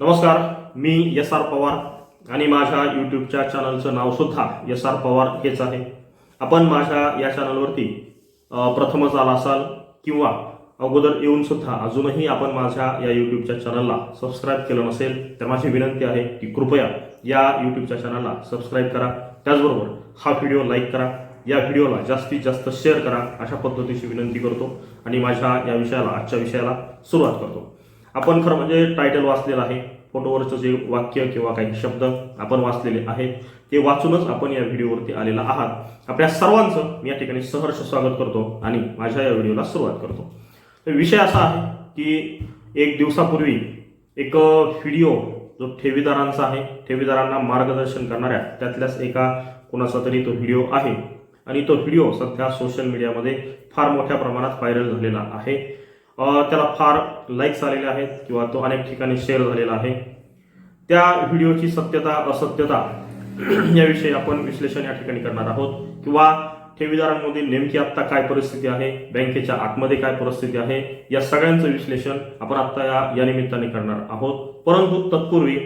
नमस्कार मी S R Pawar आणि माझ्या यूट्यूबच्या चॅनलचं नाव सुद्धा एस आर पवार हेच आहे. आपण माझ्या या चॅनलवरती प्रथमच आला असाल किंवा अगोदर येऊन सुद्धा अजूनही आपण माझ्या या यूट्यूबच्या चॅनलला सबस्क्राईब केलं नसेल तर माझी विनंती आहे की कृपया या यूट्यूबच्या चॅनलला सबस्क्राईब करा. त्याचबरोबर हा व्हिडिओ लाईक करा. या व्हिडिओला जास्तीत जास्त शेअर करा. अशा पद्धतीची विनंती करतो आणि माझ्या या विषयाला आजच्या विषयाला सुरुवात करतो. आपण खरं म्हणजे टायटल वाचलेलं आहे. फोटोवरचं जे वाक्य किंवा काही शब्द आपण वाचलेले आहेत ते वाचूनच आपण या व्हिडिओवरती आलेला आहात. आपल्या सर्वांचं मी या ठिकाणी सहर्ष स्वागत करतो आणि माझ्या या व्हिडिओला सुरुवात करतो. तर विषय असा आहे की एक दिवसापूर्वी एक व्हिडिओ जो ठेवीदारांचा आहे ठेवीदारांना मार्गदर्शन करणाऱ्या त्यातल्याच एका कोणाचा तरी तो व्हिडिओ आहे. आणि तो व्हिडिओ सध्या सोशल मीडियामध्ये फार मोठ्या प्रमाणात व्हायरल झालेला आहे. त्याला फार लाईक्स आलेले आहेत किंवा तो अनेक ठिकाणी शेअर झालेला आहे. त्या व्हिडिओची सत्यता असत्यता याविषयी आपण विश्लेषण या ठिकाणी करणार आहोत. किंवा ठेवीदारांमध्ये नेमकी आत्ता काय परिस्थिती आहे बँकेच्या आतमध्ये काय परिस्थिती आहे या सगळ्यांचं विश्लेषण आपण आत्ता या या निमित्ताने करणार आहोत. परंतु तत्पूर्वी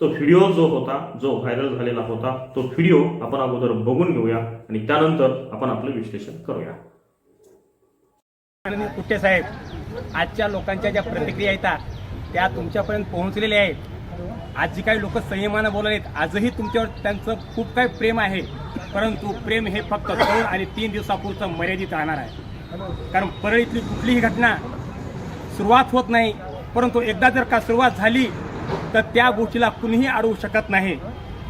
तो व्हिडिओ जो होता जो व्हायरल झालेला होता तो व्हिडिओ आपण अगोदर बघून घेऊया आणि त्यानंतर आपण आपलं विश्लेषण करूया. माननीय कुट्टे साहेब? आजच्या लोकांच्या ज्या प्रतिक्रिया येतात त्या तुमच्यापर्यंत पोहोचलेल्या आहेत. आज जी काही लोक संयमानं बोलत आहेत. आजही तुमच्यावर त्यांचं खूप काही प्रेम आहे. परंतु प्रेम हे फक्त दोन आणि तीन दिवसापुरतं मर्यादित राहणार आहे. कारण परळीतली कुठलीही घटना सुरुवात होत नाही परंतु एकदा जर का सुरुवात झाली तर त्या गोष्टीला कुणीही अडवू शकत नाही.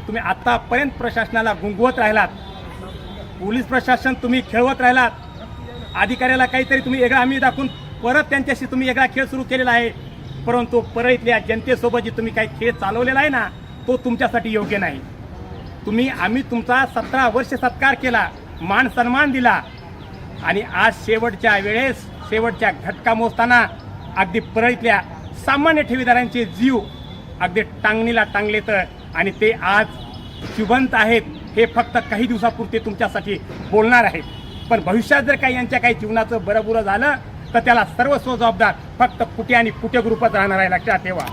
तुम्ही आतापर्यंत प्रशासनाला गुंगवत राहिलात. पोलीस प्रशासन तुम्ही खेळवत राहिलात. अधिकाऱ्याला काहीतरी तुम्ही वेगळा हमी दाखवून परत त्यांच्याशी तुम्ही वेगळा खेळ सुरू केलेला आहे. परंतु परळीतल्या जनतेसोबत जे तुम्ही काही खेळ चालवलेला आहे ना तो तुमच्यासाठी योग्य नाही. तुम्ही आम्ही तुमचा सतरा वर्ष सत्कार केला मान सन्मान दिला आणि आज शेवटच्या वेळेस शेवटच्या घटका मोजताना अगदी परळीतल्या सामान्य ठेवीदारांचे जीव अगदी टांगणीला टांगले तर आणि ते आज जिवंत आहेत हे फक्त काही दिवसापुरते तुमच्यासाठी बोलणार आहेत. पण भविष्यात जर काही यांच्या काही जीवनाचं बरं बुरं झालं तर त्याला सर्वस्व जबाबदार फक्त कुठे आणि कुठे ग्रुपच राहणार आहे लक्षात ठेवा.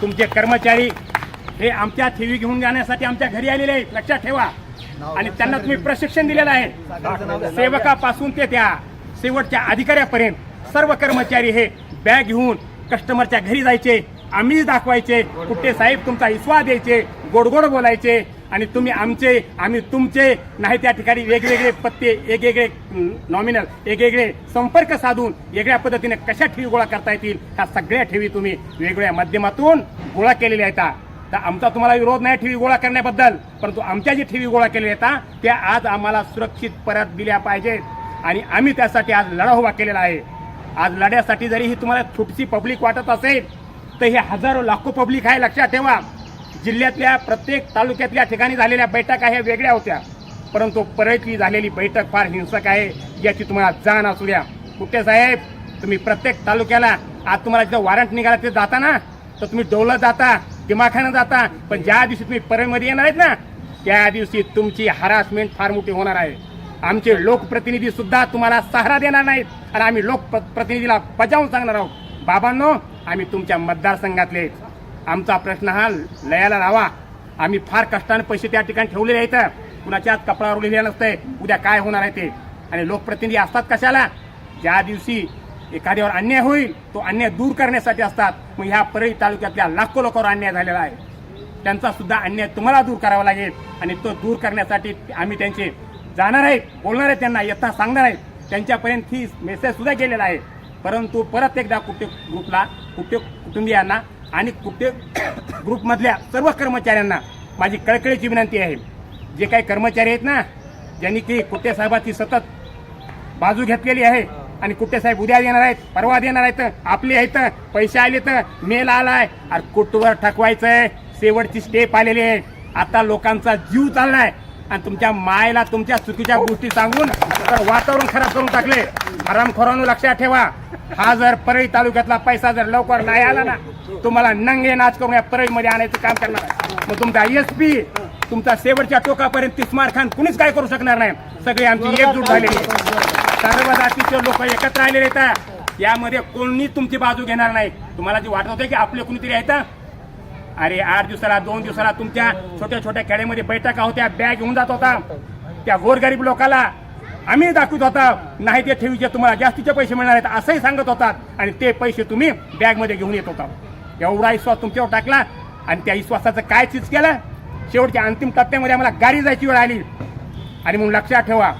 तुमचे कर्मचारी हे आमच्या ठेवी घेऊन जाण्यासाठी आमच्या घरी आलेले आहेत लक्षात ठेवा. आणि त्यांना तुम्ही प्रशिक्षण दिलेलं आहे. सेवकापासून ते त्या शेवटच्या अधिकाऱ्यापर्यंत सर्व कर्मचारी हे बॅग घेऊन कस्टमरच्या घरी जायचे आम्ही दाखवायचे कुठे साहेब तुमचा विश्वास द्यायचे गोडगोड बोलायचे आणि तुम्ही आमचे आम्ही तुमचे नाही त्या ठिकाणी वेगवेगळे पत्ते वेगवेगळे नॉमिनल वेगवेगळे संपर्क साधून वेगळ्या पद्धतीने कशा ठेवी गोळा करता येतील ह्या सगळ्या ठेवी तुम्ही वेगवेगळ्या माध्यमातून गोळा केलेल्या आहेत. तर आमचा तुम्हाला विरोध नाही ठेवी गोळा करण्याबद्दल परंतु आमच्या जी ठेवी गोळा केलेल्या आहेत त्या आज आम्हाला सुरक्षित परत दिल्या पाहिजेत. आणि आम्ही त्यासाठी आज लढा उभा केलेला आहे. आज लढ्यासाठी जरी ही तुम्हाला छोटीशी पब्लिक वाटत असेल तर हे हजारो लाखो पब्लिक आहे लक्षात ठेवा. जिल्ह्यातल्या प्रत्येक तालुक्यातल्या ठिकाणी झालेल्या बैठका ह्या वेगळ्या होत्या. परंतु परळीतली झालेली बैठक फार हिंसक आहे याची तुम्हाला जाण असू द्या. कुठे साहेब तुम्ही प्रत्येक तालुक्याला आज तुम्हाला जिथं वॉरंट निघाला ते जाता ना तर तुम्ही डोलत जाता दिमाखानं जाता. पण ज्या दिवशी तुम्ही परळीमध्ये येणार आहेत ना त्या दिवशी तुमची हरासमेंट फार मोठी होणार आहे. आमचे लोकप्रतिनिधी सुद्धा तुम्हाला सहारा देणार नाहीत. आणि आम्ही लोकप्रतिनिधीला बजावून सांगणार आहोत. बाबांनो आम्ही तुमच्या मतदारसंघातले आमचा प्रश्न हा लयाला लावा. आम्ही फार कष्टाने पैसे त्या ठिकाणी ठेवलेले आहेत. कुणाच्या कपडावर लिहिलेलं नसतंय. उद्या काय होणार आहे ते? आणि लोकप्रतिनिधी असतात कशाला? ज्या दिवशी एखाद्यावर अन्याय होईल तो अन्याय दूर करण्यासाठी असतात. मग ह्या परळी तालुक्यातल्या लाखो लोकांवर अन्याय झालेला आहे. त्यांचा सुद्धा अन्याय तुम्हाला दूर करावा लागेल. आणि तो दूर करण्यासाठी आम्ही त्यांचे जाणार आहेत बोलणार आहेत त्यांना यथा सांगणार आहेत. त्यांच्यापर्यंत ही मेसेज सुद्धा गेलेला आहे. परंतु परत एकदा कुठे ग्रुपला कुठे कुटुंबियांना आणि कुठे ग्रुपमधल्या सर्व कर्मचाऱ्यांना माझी कळकळीची विनंती आहे. जे काही कर्मचारी आहेत ना ज्यांनी की कुट्टे साहेबाची सतत बाजू घेतलेली आहे आणि कुठे साहेब उद्या येणार आहेत परवा देणार आहेत आपले आहेत पैसे आले तर मेल आलाय अरे कुटवर ठकवायचंय? शेवटची स्टेप आलेली आहे. आता लोकांचा जीव चाललाय. आणि तुमच्या मायला तुमच्या चुकीच्या गोष्टी सांगून तर वातावरण खराब करून टाकले. हरामखोरांनो लक्षात ठेवा. हा जर परळी तालुक्यातला पैसा जर लवकर नाही आला ना तुम्हाला नंगे नाच करून या परळीमध्ये आणायचं काम करणार आहे. मग तुमचा एस पी तुमचा शेवटच्या टोकापर्यंत तिस्मार खान कुणीच काय करू शकणार नाही. सगळी आमची एकजूट झालेली सर्व जातीचे लोक एकत्र आलेले आहेत. यामध्ये कोणी तुमची बाजू घेणार नाही. तुम्हाला जे वाटत होते की आपले कोणीतरी आहेत अरे आठ दिवसाला दोन दिवसाला तुमच्या छोट्या छोट्या खेड्यामध्ये बैठका होत्या बॅग घेऊन जात होता. त्या गोरगरीब लोकाला आम्ही दाखवत होता. नाही ते ठेवीचे तुम्हाला जास्तीचे पैसे मिळणार आहेत असंही सांगत होतात. आणि ते पैसे तुम्ही बॅगमध्ये घेऊन येत होता. एवढा विश्वास तुमच्यावर टाकला आणि त्या विश्वासाचं काय चीज केलं? शेवटच्या अंतिम टप्प्यामध्ये आम्हाला गाडी जायची वेळ आली. आणि म्हणून लक्षात ठेवा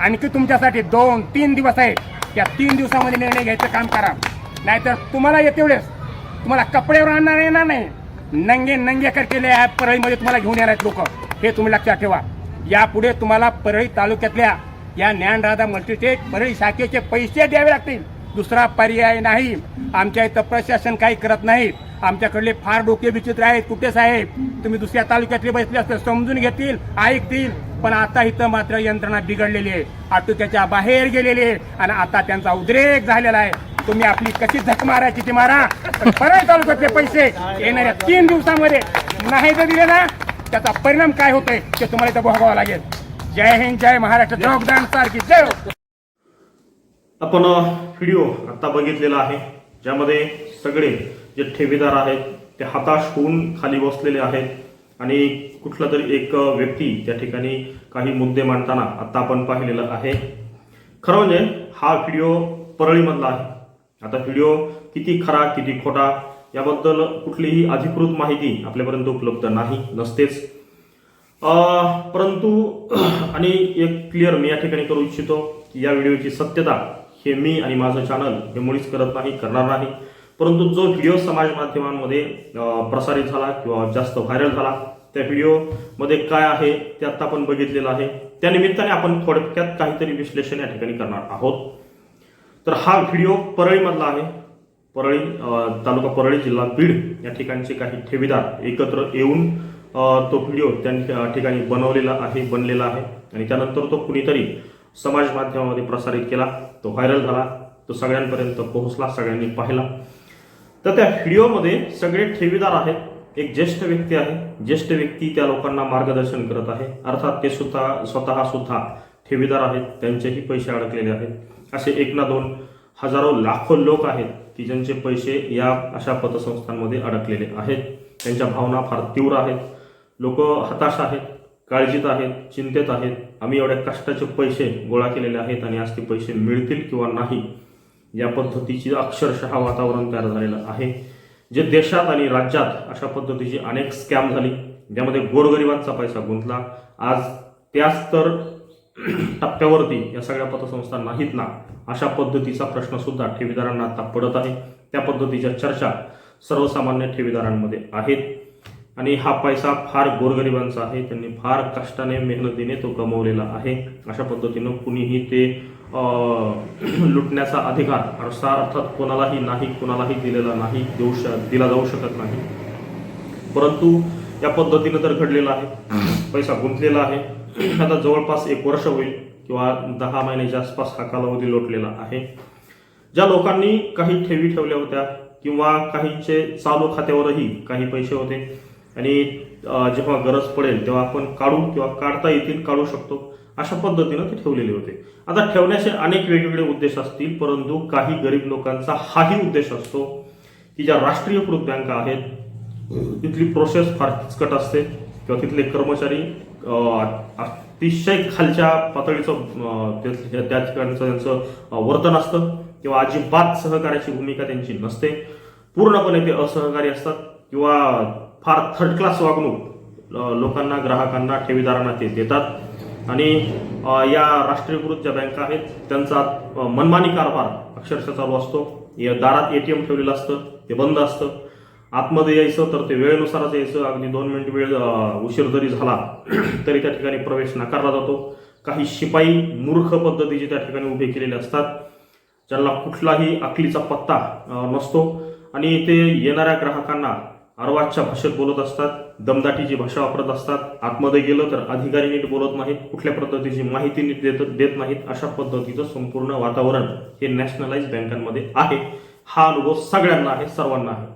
आणखी तुमच्यासाठी दोन तीन दिवस आहे. त्या तीन दिवसामध्ये निर्णय घ्यायचं काम करा. नाहीतर तुम्हाला येते वेळेस तुम्हाला कपड्यावर आणणार येणार नाही? नंगे नंगे कर केले या परळीमध्ये तुम्हाला घेऊन येणार आहेत लोक. हे तुम्ही लक्षात ठेवा. यापुढे तुम्हाला परळी तालुक्यातल्या या ज्ञानराधा मल्टीटेक परळी शाखेचे पैसे द्यावे लागतील. दुसरा पर्याय नाही. आमच्या इथं प्रशासन काही करत नाही. आमच्याकडले फार डोके विचित्र आहेत. कुठे साहेब? तुम्ही दुसऱ्या तालुक्यातले बसले असते समजून घेतील ऐकतील. पण आता इथं मात्र यंत्रणा बिघडलेली आहे. आटोक्याच्या बाहेर गेलेली आहे. आणि आता त्यांचा उद्रेक झालेला आहे. तुम्ही आपली कशी झक मारायची ती मारा. पण तालुक्यातले पैसे येणाऱ्या तीन दिवसामध्ये नाही जर दिले ना त्याचा परिणाम काय होतोय ते तुम्हाला इथं भोगावं लागेल. जय हिंद जय महाराष्ट्र. जोगदान सारखी जय आपण व्हिडिओ आत्ता बघितलेला आहे ज्यामध्ये सगळे जे ठेवीदार आहेत ते हताश होऊन खाली बसलेले आहेत आणि कुठला तरी एक व्यक्ती त्या ठिकाणी काही मुद्दे मांडताना आत्ता आपण पाहिलेलं आहे. खरं म्हणजे हा व्हिडिओ परळीमधला आहे. आता व्हिडिओ किती खरा किती खोटा याबद्दल कुठलीही अधिकृत माहिती आपल्यापर्यंत उपलब्ध नाही नसतेच. परंतु आणि एक क्लिअर मी या ठिकाणी करू इच्छितो की या व्हिडिओची सत्यता हे मी आणि माझं चॅनल हे मुळीच करत नाही करणार नाही. परंतु जो व्हिडिओ समाज माध्यमांमध्ये प्रसारित झाला किंवा जास्त व्हायरल झाला त्या व्हिडिओमध्ये काय आहे ते आत्ता आपण बघितलेलं आहे. त्या निमित्ताने आपण थोडक्यात काहीतरी विश्लेषण या ठिकाणी करणार आहोत. तर हा व्हिडिओ परळीमधला आहे. परळी तालुका परळी जिल्हा बीड या ठिकाणचे काही ठेवीदार एकत्र येऊन तो व्हिडिओ त्या ठिकाणी बनवलेला आहे बनलेला आहे. आणि त्यानंतर तो कुणीतरी समाज माध्यमामध्ये प्रसारित केला. तो व्हायरल झाला तो सगळ्यांपर्यंत पोहोचला सगळ्यांनी पाहिला. तर त्या व्हिडिओमध्ये सगळे ठेवीदार आहेत एक ज्येष्ठ व्यक्ती आहे. ज्येष्ठ व्यक्ती त्या लोकांना मार्गदर्शन करत आहे. अर्थात ते सुद्धा स्वतः सुद्धा ठेवीदार आहेत त्यांचेही पैसे अडकलेले आहेत. असे एक ना दोन हजारो लाखो लोक आहेत की ज्यांचे पैसे या अशा पतसंस्थांमध्ये अडकलेले आहेत. त्यांच्या भावना फार तीव्र आहेत. लोक हताश आहेत काळजीत आहेत चिंतेत आहेत. आम्ही एवढ्या कष्टाचे पैसे गोळा केलेले आहेत आणि आज ते पैसे मिळतील किंवा नाही या पद्धतीची अक्षरशः वातावरण तयार झालेलं आहे. जे देशात आणि राज्यात अशा पद्धतीची अनेक स्कॅम झाली ज्यामध्ये गोरगरिबांचा पैसा गुंतला. आज त्याच तर टप्प्यावरती या सगळ्या पतसंस्था नाहीत ना अशा पद्धतीचा प्रश्न सुद्धा ठेवीदारांना आता पडत आहे. त्या पद्धतीच्या चर्चा सर्वसामान्य ठेवीदारांमध्ये आहेत. आणि हा पैसा फार गोरगरिबांचा आहे. त्यांनी फार कष्टाने मेहनतीने तो कमवलेला आहे. अशा पद्धतीनं कुणीही ते लुटण्याचा अधिकार असा अर्थात कोणालाही नाही कोणालाही दिलेला नाही देऊ श दिला जाऊ शकत नाही. परंतु या पद्धतीनं तर घडलेलं आहे. पैसा गुंतलेला आहे. आता जवळपास एक वर्ष होईल किंवा दहा महिन्याच्या आसपास हा कालावधी लोटलेला आहे. ज्या लोकांनी काही ठेवी ठेवल्या होत्या किंवा काहीचे चालू खात्यावरही काही पैसे होते आणि जेव्हा गरज पडेल तेव्हा आपण काढू किंवा काढता येतील काढू शकतो. अशा पद्धतीनं ते ठेवलेले होते. आता ठेवण्याचे अनेक वेगवेगळे उद्देश असतील परंतु काही गरीब लोकांचा हाही उद्देश असतो की ज्या राष्ट्रीयकृत बँका आहेत तिथली प्रोसेस फार किचकट असते किंवा तिथले कर्मचारी अतिशय खालच्या पातळीचं त्या ठिकाणचं त्यांचं वर्तन असतं किंवा अजिबात सहकार्याची भूमिका त्यांची नसते. पूर्णपणे ते असहकारी असतात किंवा फार थर्ड क्लास वागणूक लोकांना ग्राहकांना ठेवीदारांना ते देतात. आणि या राष्ट्रीयकृत ज्या बँका आहेत त्यांचा मनमानी कारभार अक्षरशः चालू असतो. या दारात एम ठेवलेलं असतं ते बंद असतं. आतमध्ये यायचं तर ते वेळेनुसारच यायचं. अगदी दोन मिनिट वेळ उशीर जरी झाला तरी त्या ठिकाणी प्रवेश नाकारला जातो. काही शिपाई मूर्ख पद्धतीचे त्या ठिकाणी उभे केलेले असतात. ज्यांना कुठलाही अकलीचा पत्ता नसतो. आणि ते येणाऱ्या ग्राहकांना अर्वाजच्या भाषेत बोलत असतात दमदाटीची भाषा वापरत असतात आतमध्ये गेलं तर अधिकारी नीट बोलत नाहीत कुठल्या पद्धतीची माहिती नीट देत देत नाहीत अशा पद्धतीचं संपूर्ण वातावरण हे नॅशनलाइज बँकांमध्ये आहे. हा अनुभव सगळ्यांना आहे सर्वांना आहे.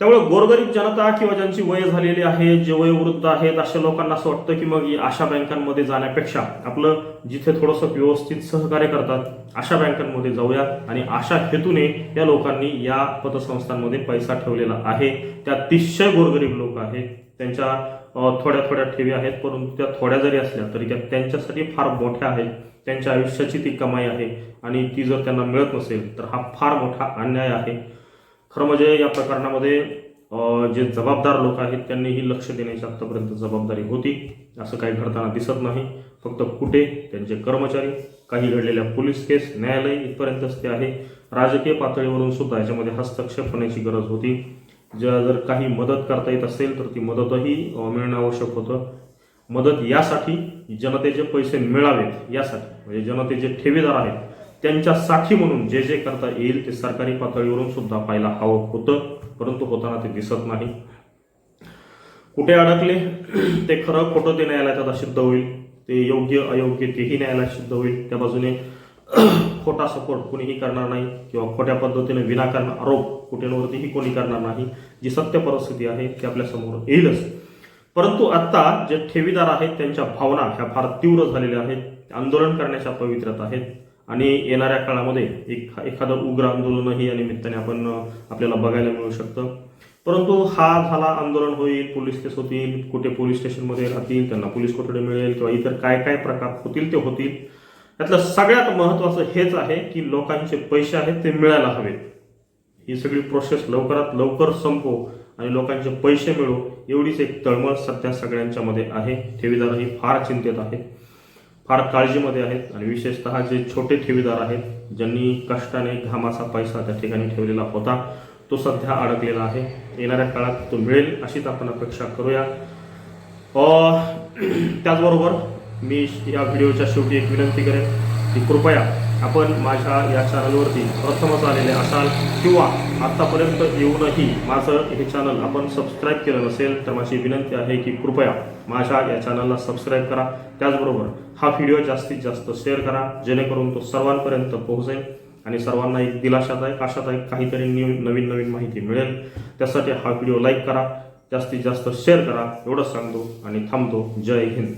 त्यामुळे गोरगरीब जनता किंवा ज्यांची वय झालेली आहे जे वयोवृद्ध आहेत अशा लोकांना असं वाटतं की मग अशा बँकांमध्ये जाण्यापेक्षा आपलं जिथे थोडंसं व्यवस्थित सहकार्य करतात अशा बँकांमध्ये जाऊया आणि अशा हेतूने या लोकांनी या पतसंस्थांमध्ये पैसा ठेवलेला आहे. त्या अतिशय गोरगरीब लोक आहेत. त्यांच्या थोड्या थोड्या ठेवी आहेत परंतु त्या थोड्या जरी असल्या तरी त्या त्यांच्यासाठी फार मोठ्या आहेत. त्यांच्या आयुष्याची ती कमाई आहे आणि ती जर त्यांना मिळत नसेल तर हा फार मोठा अन्याय आहे. खरं म्हणजे या प्रकरणामध्ये जे जबाबदार लोक आहेत त्यांनीही लक्ष देण्याची आत्तापर्यंत जबाबदारी होती. असं काही घडताना दिसत नाही. फक्त कुठे त्यांचे कर्मचारी काही घडलेल्या पोलीस केस न्यायालय इथपर्यंतच ते आहे. राजकीय पातळीवरून सुद्धा याच्यामध्ये हस्तक्षेप होण्याची गरज होती. ज्या जर काही मदत करता येत असेल तर ती मदतही मिळणं आवश्यक होतं. मदत यासाठी जनतेचे पैसे मिळावेत यासाठी म्हणजे जनतेचे ठेवीदार आहेत त्यांच्या साखी म्हणून जे जे करता येईल ते सरकारी पातळीवरून सुद्धा पाहायला हवं होतं परंतु होताना ते दिसत नाही. कुठे अडकले ते खरं खोटं ते न्यायालयात आता सिद्ध होईल. ते योग्य अयोग्य तेही न्यायालयात सिद्ध होईल. त्या बाजूने खोटा सपोर्ट कोणीही करणार नाही किंवा खोट्या पद्धतीने विनाकारण आरोप कुठेवरतीही कोणी करणार नाही जी सत्य परिस्थिती आहे ती आपल्यासमोर येईलच. परंतु आता जे ठेवीदार आहेत त्यांच्या भावना ह्या फार तीव्र झालेल्या आहेत. आंदोलन करण्याच्या पवित्र्यात आहेत. आणि येणाऱ्या काळामध्ये एक एखादं उग्र आंदोलनही या निमित्ताने आपण आपल्याला बघायला मिळू शकतं. परंतु हा झाला आंदोलन होईल पोलीस केस होतील कुठे पोलीस स्टेशनमध्ये राहतील त्यांना पोलीस कोठडी मिळेल किंवा इतर काय काय प्रकार होतील ते होतील. यातलं सगळ्यात महत्त्वाचं हेच आहे की लोकांचे पैसे आहेत ते मिळायला हवेत. ही सगळी प्रोसेस लवकरात लवकर संपो आणि लोकांचे पैसे मिळो एवढीच एक तळमळ सध्या सगळ्यांच्यामध्ये आहे. ठेवीदारही फार चिंतेत आहेत. फार काळजीमध्ये आहेत आणि विशेषतः जे छोटे ठेवीदार आहेत ज्यांनी कष्टाने घामाचा पैसा त्या ठिकाणी ठेवलेला होता तो सध्या अडकलेला आहे. येणाऱ्या काळात तो मिळेल अशीच आपण अपेक्षा करूया. त्याचबरोबर मी या व्हिडिओच्या शेवटी एक विनंती करेन की कृपया आपण माझ्या या चॅनलवरती प्रथमच आलेले असाल किंवा आत्तापर्यंत येऊनही माझं हे चॅनल आपण सबस्क्राईब केलं नसेल तर माझी विनंती आहे की कृपया माझ्या या चॅनलला सबस्क्राईब करा. त्याचबरोबर हा व्हिडिओ जास्तीत जास्त शेअर करा जेणेकरून तो सर्वांपर्यंत पोहोचेल आणि सर्वांना एक दिलाशादायक आशादायक काहीतरी न्यू नवीन नवीन माहिती मिळेल. त्यासाठी हा व्हिडिओ लाईक करा जास्तीत जास्त शेअर करा. एवढंच सांगतो आणि थांबतो. जय हिंद.